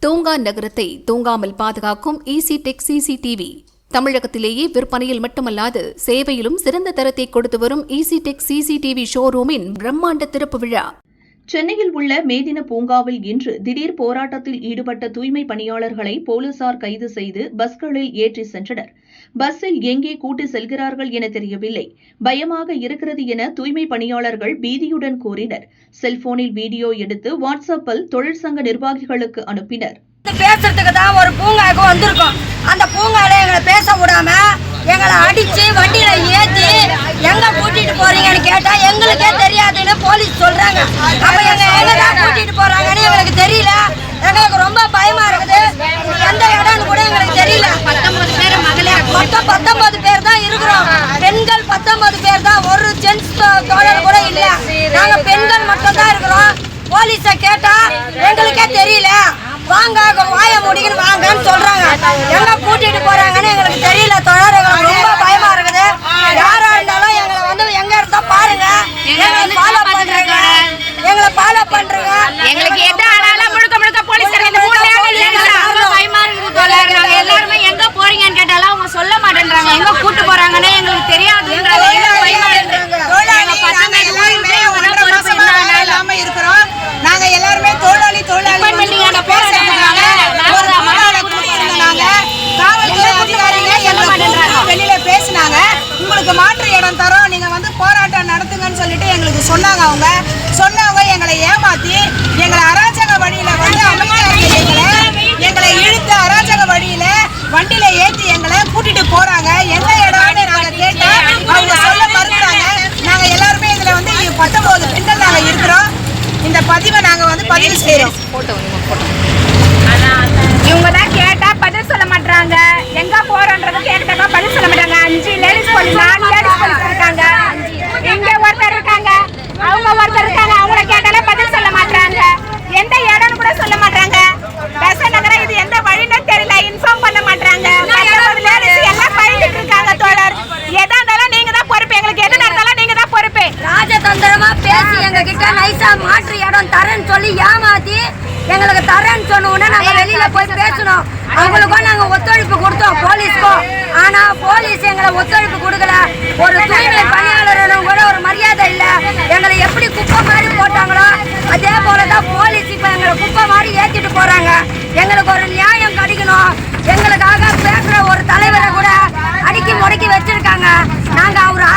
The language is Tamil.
தூங்கா நகரத்தை தூங்காமல் பாதுகாக்கும் ஈசி டெக் சிசிடிவி. தமிழகத்திலேயே விற்பனையில் மட்டுமல்லாது சேவையிலும் சிறந்த தரத்தை கொடுத்து வரும் ஈசி டெக் சிசிடிவி ஷோரூமின் பிரம்மாண்ட திறப்பு விழா. சென்னையில் உள்ள மேதின பூங்காவில் இன்று திடீர் போராட்டத்தில் ஈடுபட்ட தூய்மை பணியாளர்களை போலீசார் கைது செய்து பஸ்களில் ஏற்றி சென்றனர். பஸ்ஸில் எங்கே கூட்டி செல்கிறார்கள் என தெரியவில்லை. பயமாக இருக்கிறது என தூய்மை பணியாளர்கள் பீதியுடன் கூறினர். செல்போனில் வீடியோ எடுத்து வாட்ஸ்அப்பில் தொழிற்சங்க நிர்வாகிகளுக்கு அனுப்பினர். பேசுறதுக்கு தான் ஒரு பூங்காவுக்கு வந்திருக்கோம். அந்த பூங்கால எங்களை பேச விடாம எங்களை அடிச்சு வண்டியில ஏற்றி எங்க கூட்டிட்டு போறீங்கன்னு கேட்டா எங்களுக்கே தெரியாதுன்னு போலீஸ் சொல்றாங்க. அப்ப எங்க எங்கதான் கூட்டிட்டு போறாங்கன்னு எங்களுக்கு தெரியல. எங்களுக்கு ரொம்ப பயமா இருக்குது இது எந்த இடம்னு கூட எங்களுக்கு தெரியல பத்தொன்பது பேர் மகளே மொத்தம் பத்தொன்பது பேர் தான் இருக்கிறோம் பெண்கள் பத்தொன்பது பேர் தான் ஒரு ஜென்ஸ் தோழர் கூட இல்ல நாங்க பெண்கள் மட்டும் தான் இருக்கிறோம் போலீஸ கேட்டா எங்களுக்கே தெரியல வாங்க வாய முடிக்கணும் வாங்கன்னு சொல்றாங்க எங்க கூட்டிட்டு போறாங்கன்னு எங்களுக்கு தெரியல தொடர் எங்களுக்கு ரொம்ப பயமா இருக்குது யாரா இருந்தாலும் எங்களை வந்து எங்க இருந்தா பாருங்க எங்களை ஃபாலோ பண்றீங்க எங்களை ஃபாலோ பண்றீங்க எங்களுக்கு எது ஆனாலும் முழுக்க முழுக்க போலீஸ் இந்த மூணு பயமா இருக்குது தோழர் நாங்க எல்லாருமே எங்க போறீங்கன்னு கேட்டாலும் அவங்க சொல்ல மாட்டேன்றாங்க. எங்க கூட்டு போறாங்கன்னு எங்களுக்கு தெரியாதுன்றாங்க. பயமா இருக்கிறோம். நாங்க எல்லாருமே எங்களை கூப்பிட்டு வெளியில பேசினாங்க. உங்களுக்கு மாற்று இடம் தரோம். நீங்க வந்து போராட்டம் நடத்துங்கன்னு சொல்லிட்டு எங்களுக்கு சொன்னாங்க அவங்க சொன்னவங்க எங்களை ஏமாத்தி எங்களை அராஜக வழியில வந்து அமைதியா இருந்த எங்களை எங்களை இழுத்து அராஜக வழியில வண்டியில ஏத்தி எங்களை கூட்டிட்டு போறாங்க எந்த இடம்னு நாங்க கேட்டா அவங்க சொல்ல மறுக்கிறாங்க நாங்க எல்லாருமே இதுல வந்து பத்தொன்பது பெண்கள் நாங்க இருக்கிறோம் இந்த பதிவை செய்யறோம் இவங்க தான் கேட்டா பதில் சொல்ல மாட்டாங்க எங்க போறோன்றத கேட்டாக்கா பதில் சொல்ல மாட்டாங்க அஞ்சு லேடிஸ் போலீஸ் நாலு லேடிஸ் போலீஸ் இருக்காங்க. இங்க ஒருத்தர் இருக்காங்க. அவங்க ஒருத்தர் இருக்காங்க. அவங்கள கேட்டாலே பதில் சொல்ல மாட்டாங்க எந்த இடம்னு கூட சொல்ல மாட்டாங்க பெச நகரம் இது எந்த வழின்னு தெரியல. இன்ஃபார்ம் பண்ண மாட்டாங்க லேடிஸ் எல்லாம் பயந்துட்டு இருக்காங்க தோழர். எதா இருந்தாலும் நீங்க தான் பொறுப்பு. எங்களுக்கு எது நடந்தாலும் நீங்க தான் பொறுப்பு. ராஜதந்திரமா பேசி எங்க கிட்ட நைசா சொல்லி ஏமாத்தி எங்களுக்கு தரேன்னு சொன்ன உடனே நாங்க வெளியில போய் பேசணும் அவங்களுக்கும் நாங்க ஒத்துழைப்பு கொடுத்தோம் போலீஸ்க்கும். ஆனா போலீஸ் எங்களை ஒத்துழைப்பு கொடுக்கல. ஒரு தூய்மை பணியாளரும் கூட ஒரு மரியாதை இல்ல. எங்களை எப்படி குப்பை மாதிரி போட்டாங்களோ அதே போலதான் போலீஸ் இப்ப எங்களை குப்பை மாதிரி ஏத்திட்டு போறாங்க. எங்களுக்கு ஒரு நியாயம் கிடைக்கணும். எங்களுக்காக பேசுற ஒரு தலைவரை கூட அடிக்கி முடக்கி வச்சிருக்காங்க. நாங்க அவர்